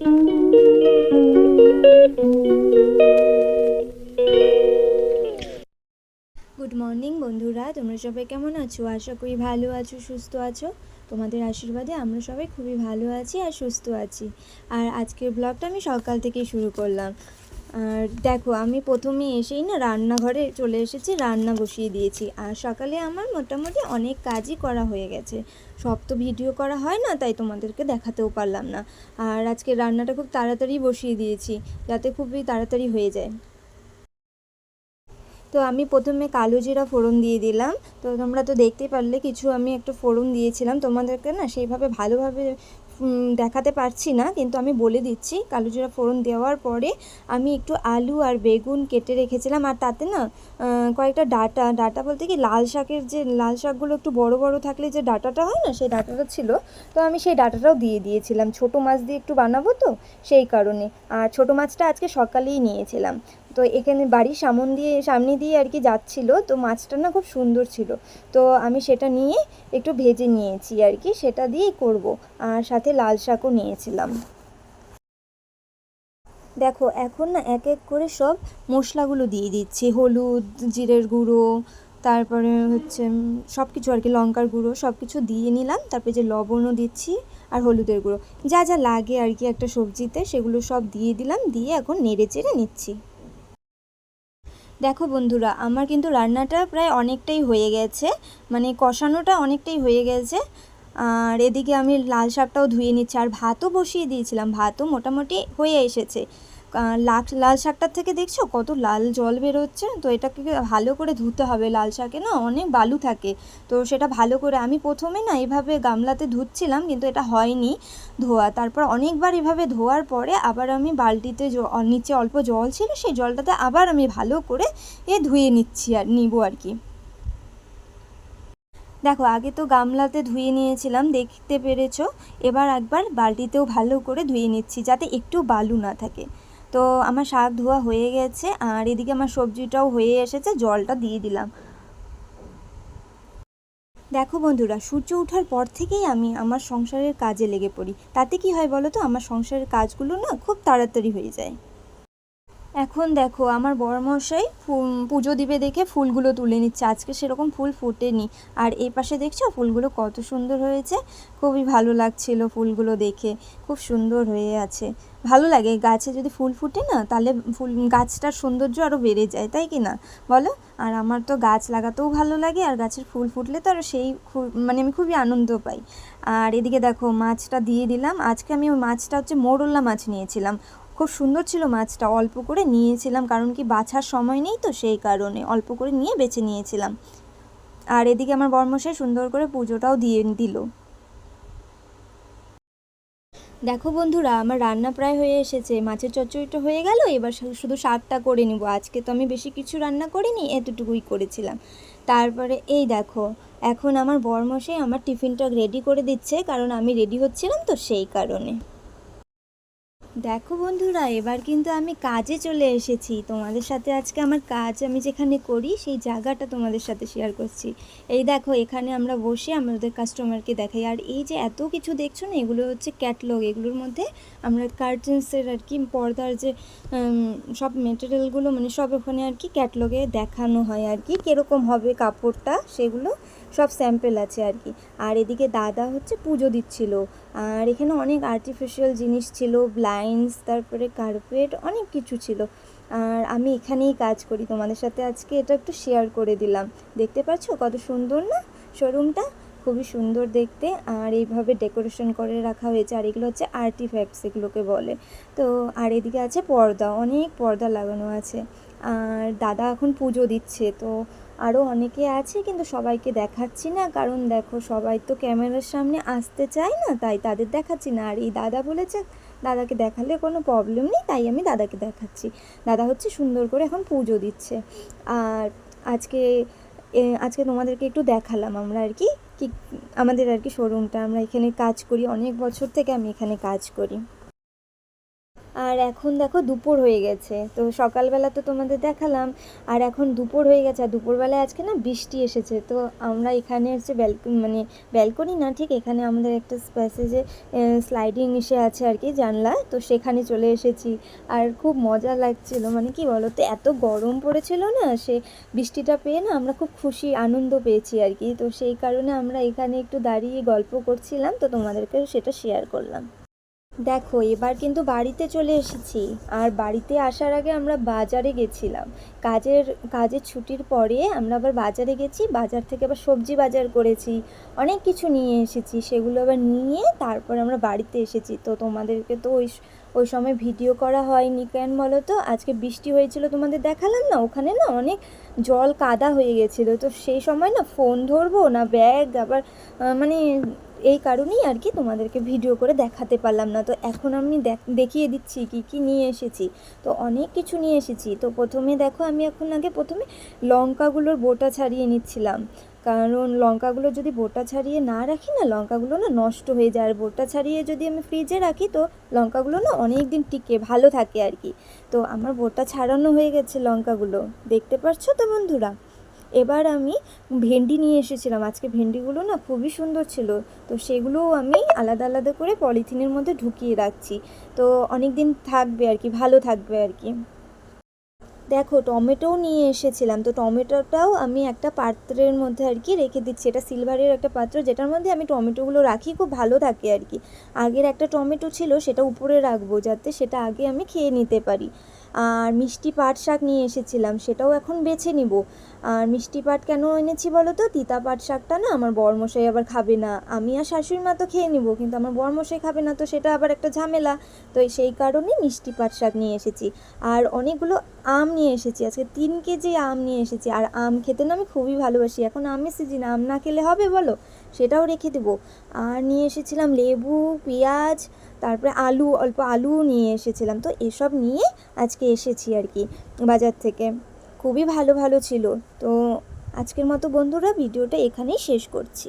Good morning বন্ধুরা। তোমরা সবাই কেমন আছো? আশা করি ভালো আছো, সুস্থ আছো। তোমাদের আশীর্বাদে আমরা সবাই খুবই ভালো আছি আর সুস্থ আছি। আর আজকের ব্লগটা আমি সকাল থেকেই শুরু করলাম। আর দেখো, আমি প্রথমে এসেই না রান্নাঘরে চলে এসেছি, রান্না বসিয়ে দিয়েছি। আর সকালে আমার মোটামুটি অনেক কাজই করা হয়ে গেছে। সব তো ভিডিও করা হয় না, তাই তোমাদেরকে দেখাতেও পারলাম না। আর আজকে রান্নাটা খুব তাড়াতাড়ি বসিয়ে দিয়েছি, যাতে খুবই তাড়াতাড়ি হয়ে যায়। তো আমি প্রথমে কালো জিরা ফোড়ন দিয়ে দিলাম। তো তোমরা তো দেখতে পারলে কিছু আমি একটু ফোড়ন দিয়েছিলাম। তোমাদেরকে না সেইভাবে ভালোভাবে দেখাতে পারছি না, কিন্তু আমি বলে দিচ্ছি কালো জিরা ফোড়ন দেওয়ার পরে আমি একটু আলু আর বেগুন কেটে রেখেছিলাম। আর তাতে না কয়েকটা ডাটা ডাটা বলতে কি লাল শাকের যে, লাল শাকগুলো একটু বড় বড় থাকলে যে ডাটাটা হয় না, সেই ডাটাটা ছিল। তো আমি সেই ডাটাটাও দিয়ে দিয়েছিলাম। ছোট মাছ দিয়ে একটু বানাবো তো সেই কারণে। আর ছোট মাছটা আজকে সকালেই নিয়েছিলাম। তো এখানে বাড়ির সামন দিয়ে, সামনে দিয়ে আর কি যাচ্ছিল, তো মাছটা না খুব সুন্দর ছিল। তো আমি সেটা নিয়ে একটু ভেজে নিয়েছি আর কি, সেটা দিয়েই করব। আর সাথে লাল শাকও নিয়েছিলাম। দেখো, এখন না এক এক করে সব মশলাগুলো দিয়ে দিচ্ছি। হলুদ, জিরের গুঁড়ো, তারপরে হচ্ছে সব কিছু আর কি, লঙ্কার গুঁড়ো সব কিছু দিয়ে নিলাম। তারপরে যে লবণও দিচ্ছি আর হলুদের গুঁড়ো। যা যা লাগে আর কি একটা সবজিতে, সেগুলো সব দিয়ে দিলাম। দিয়ে এখন নেড়ে চেড়ে নিচ্ছি। দেখো বন্ধুরা, আমার কিন্তু রান্নাটা প্রায় অনেকটাই হয়ে গেছে মানে কষানোটা অনেকটাই হয়ে গেছে। আর এদিকে আমি লাল শাকটাও ধুয়ে নিচ্ছি, আর ভাতও বসিয়ে দিয়েছিলাম, ভাতও মোটামুটি হয়ে এসেছে। লাল লাল শাকটার থেকে দেখছ? কত লাল জল বেরোচ্ছে। তো এটাকে ভালো করে ধুতে হবে লাল শাকে, না? অনেক বালু থাকে। তো সেটা ভালো করে আমি প্রথমে না এভাবে গামলাতে ধুচ্ছিলাম, কিন্তু এটা হয়নি ধোয়া। তারপর অনেকবার এভাবে ধোয়ার পরে আবার আমি বালতিতে নিচে অল্প জল ছিল, সেই জলটাতে আবার আমি ভালো করে এ ধুয়ে নিচ্ছি আর, নিব আর কি। দেখো, আগে তো গামলাতে ধুয়ে নিয়েছিলাম, দেখতে পেরেছ? এবার একবার বালতিতেও ভালো করে ধুয়ে নিচ্ছি, যাতে একটু বালু না থাকে। তো আমার শাক ধোয়া হয়ে গেছে আর এদিকে আমার সবজিটাও হয়ে এসেছে, জলটা দিয়ে দিলাম। দেখো বন্ধুরা, সূর্য ওঠার পর থেকেই আমি আমার সংসারের কাজে লেগে পড়ি। তাতে কি হয় বলো তো? আমার সংসারের কাজগুলো না খুব তাড়াতাড়ি হয়ে যায়। এখন দেখো, আমার বড়মশাই পুজো দিবে দেখে ফুলগুলো তুলে নিচ্ছে। আজকে সেরকম ফুল ফোটেনি। আর এই পাশে দেখছ, ফুলগুলো কত সুন্দর হয়েছে। খুবই ভালো লাগছিল ফুলগুলো দেখে। খুব সুন্দর হয়ে আছে। ভালো লাগে, গাছে যদি ফুল ফুটে না, তাহলে ফুল, গাছটার সৌন্দর্য আরও বেড়ে যায়, তাই কি না? বলো? আর আমার তো গাছ লাগাতেও ভালো লাগে, আর গাছের ফুল ফুটলে তো আরও সেই মানে আমি খুবই আনন্দ পাই। আর এদিকে দেখো, মাছটা দিয়ে দিলাম। আজকে আমি ওই মাছটা হচ্ছে মোরলা মাছ নিয়েছিলাম। খুব সুন্দর ছিল মাছটা। অল্প করে নিয়েছিলাম, কারণ কি বাছার সময় নেই তো সেই কারণে। অল্প করে নিয়ে বেছে নিয়েছিলাম। আর এদিকে আমার বর্মশাই সুন্দর করে পুজোটাও দিয়ে দিল। দেখো বন্ধুরা, আমার রান্না প্রায় হয়ে এসেছে। মাছের চচ্চড়িটা হয়ে গেল, এবার শুধু শাকটা করে নিব। আজকে তো আমি বেশি কিছু রান্না করিনি, এতটুকুই করেছিলাম। তারপরে এই দেখো, এখন আমার বরমশাই আমার টিফিনটা রেডি করে দিচ্ছে, কারণ আমি রেডি হচ্ছিলাম তো সেই কারণে। দেখো বন্ধুরা, এবার কিন্তু আমি কাজে চলে এসেছি। তোমাদের সাথে আজকে আমার কাজ আমি যেখানে করি, সেই জায়গাটা তোমাদের সাথে শেয়ার করছি। এই দেখো, এখানে আমরা বসে আমাদের কাস্টমারকে দেখাই। আর এই যে এত কিছু দেখছ না, এগুলো হচ্ছে ক্যাটলগ এগুলোর মধ্যে আমরা কার্টেন্সের আর কি, পর্দার যে সব মেটেরিয়ালগুলো মানে সব ওখানে আর কি ক্যাটলগে দেখানো হয় আর কি, কীরকম হবে কাপড়টা, সেগুলো সব স্যাম্পেল আছে আর কি। আর এদিকে দাদা হচ্ছে পুজো দিচ্ছিল। আর এখানে অনেক আর্টিফিশিয়াল জিনিস ছিল ব্লাইন্ডস তারপরে কার্পেট অনেক কিছু ছিল। আর আমি এখানেই কাজ করি। তোমাদের সাথে আজকে এটা একটু শেয়ার করে দিলাম। দেখতে পাচ্ছ কত সুন্দর না? শোরুমটা খুবই সুন্দর দেখতে। আর এইভাবে ডেকোরেশন করে রাখা হয়েছে। আর এগুলো হচ্ছে আর্টিফ্যাক্টস এগুলোকে বলে। তো আর এদিকে আছে পর্দা। অনেক পর্দা লাগানো আছে। আর দাদা এখন পুজো দিচ্ছে। তো আরও অনেকে আছে, কিন্তু সবাইকে দেখাচ্ছি না। কারণ দেখো, সবাই তো ক্যামেরার সামনে আসতে চায় না, তাই তাদের দেখাচ্ছি না। আর এই দাদা বলেছে দাদাকে দেখালে কোনো প্রবলেম নেই, তাই আমি দাদাকে দেখাচ্ছি। দাদা হচ্ছে সুন্দর করে এখন পুজো দিচ্ছে। আর আজকে আজকে তোমাদেরকে একটু দেখালাম আমরা আর কি কি, আমাদের আর কি শোরুমটা আমরা এখানে কাজ করি, অনেক বছর থেকে আমি এখানে কাজ করি। আর এখন দেখো দুপুর হয়ে গেছে। তো সকালবেলা তো তোমাদের দেখালাম, আর এখন দুপুর হয়ে গেছে, আর দুপুরবেলায় আজকে না বৃষ্টি এসেছে। তো আমরা এখানে হচ্ছে ব্যালকনি মানে ব্যালকনি না, ঠিক এখানে আমাদের একটা প্যাসেজে স্লাইডিং এসে আছে আর কি জানলা। তো সেখানে চলে এসেছি। আর খুব মজা লাগছিল মানে কি বলো তো এত গরম পড়েছিল না, সে বৃষ্টিটা পেয়ে না আমরা খুব খুশি, আনন্দ পেয়েছি আর কি। তো সেই কারণে আমরা এখানে একটু দাঁড়িয়ে গল্প করছিলাম, তো তোমাদেরকে সেটা শেয়ার করলাম। দেখো, এবার কিন্তু বাড়িতে চলে এসেছি। আর বাড়িতে আসার আগে আমরা বাজারে গেছিলাম। কাজের কাজের ছুটির পরে আমরা আবার বাজারে গেছি। বাজার থেকে আবার সবজি বাজার করেছি। অনেক কিছু নিয়ে এসেছি। সেগুলো আবার নিয়ে তারপর আমরা বাড়িতে এসেছি। তো তোমাদেরকে তো ওই ওই সময় ভিডিও করা হয়নি কেন বলো তো? আজকে বৃষ্টি হয়েছিল তোমাদের দেখালাম না? ওখানে না অনেক জল কাদা হয়ে গেছিল। তো সেই সময় না ফোন ধরবো না ব্যাগ আবার মানে এই কারণেই আর কি তোমাদেরকে ভিডিও করে দেখাতে পারলাম না। তো এখন আমি দেখ- দেখিয়ে দিচ্ছি কি কি নিয়ে এসেছি। তো অনেক কিছু নিয়ে এসেছি। তো প্রথমে দেখো, আমি এখন আগে প্রথমে লঙ্কাগুলোর বোটা ছাড়িয়ে নিচ্ছিলাম। কারণ লঙ্কাগুলো যদি বোটা ছাড়িয়ে না রাখি না, লঙ্কাগুলো না নষ্ট হয়ে যায়। আর বোটা ছাড়িয়ে যদি আমি ফ্রিজে রাখি, তো লঙ্কাগুলো না অনেক দিন টিকে, ভালো থাকে আর কি। তো আমার বোটা ছাড়ানো হয়ে গেছে লঙ্কাগুলো। দেখতে পাচ্ছ তো বন্ধুরা? এবার আমি ভেন্ডি নিয়ে এসেছিলাম। আজকে ভেন্ডিগুলো না খুবই সুন্দর ছিল। তো সেগুলোও আমি আলাদা আলাদা করে পলিথিনের মধ্যে ঢুকিয়ে রাখছি। তো অনেক দিন থাকবে আর কি, ভালো থাকবে আর কি। দেখো, টমেটোও নিয়ে এসেছিলাম। তো টমেটোটাও আমি একটা পাত্রের মধ্যে আর কি রেখে দিচ্ছি। এটা সিলভারের একটা পাত্র, যেটার মধ্যে আমি টমেটোগুলো রাখি, খুব ভালো থাকে আর কি। আগের একটা টমেটো ছিল, সেটা উপরে রাখব, যাতে সেটা আগে আমি খেয়ে নিতে পারি। আর মিষ্টি পাট শাক নিয়ে এসেছিলাম, সেটাও এখন বেছে নিব। আর মিষ্টি পাট কেন এনেছি বলো তো? তিতা পাট শাকটা না আমার বরমশাই আবার খাবে না। আমি আর শাশুড়ি মা তো খেয়ে নিব, কিন্তু আমার বরমশাই খাবে না, তো সেটা আবার একটা ঝামেলা। তো সেই কারণে মিষ্টি পাট শাক নিয়ে এসেছি। আর অনেকগুলো আম নিয়ে এসেছি, আজকে তিন কেজি আম নিয়ে এসেছি। আর আম খেতে না আমি খুবই ভালোবাসি, এখন আমের সিজন আম না খেলে হবে বলো? সেটাও রেখে দেবো। আর নিয়ে এসেছিলাম লেবু, পেঁয়াজ, তারপরে আলু, অল্প আলু নিয়ে এসেছিলাম। তো এসব নিয়ে আজকে এসেছি আর কি, বাজার থেকে। খুবই ভালো ভালো ছিল। তো আজকের মতো বন্ধুরা ভিডিওটা এখানেই শেষ করছি।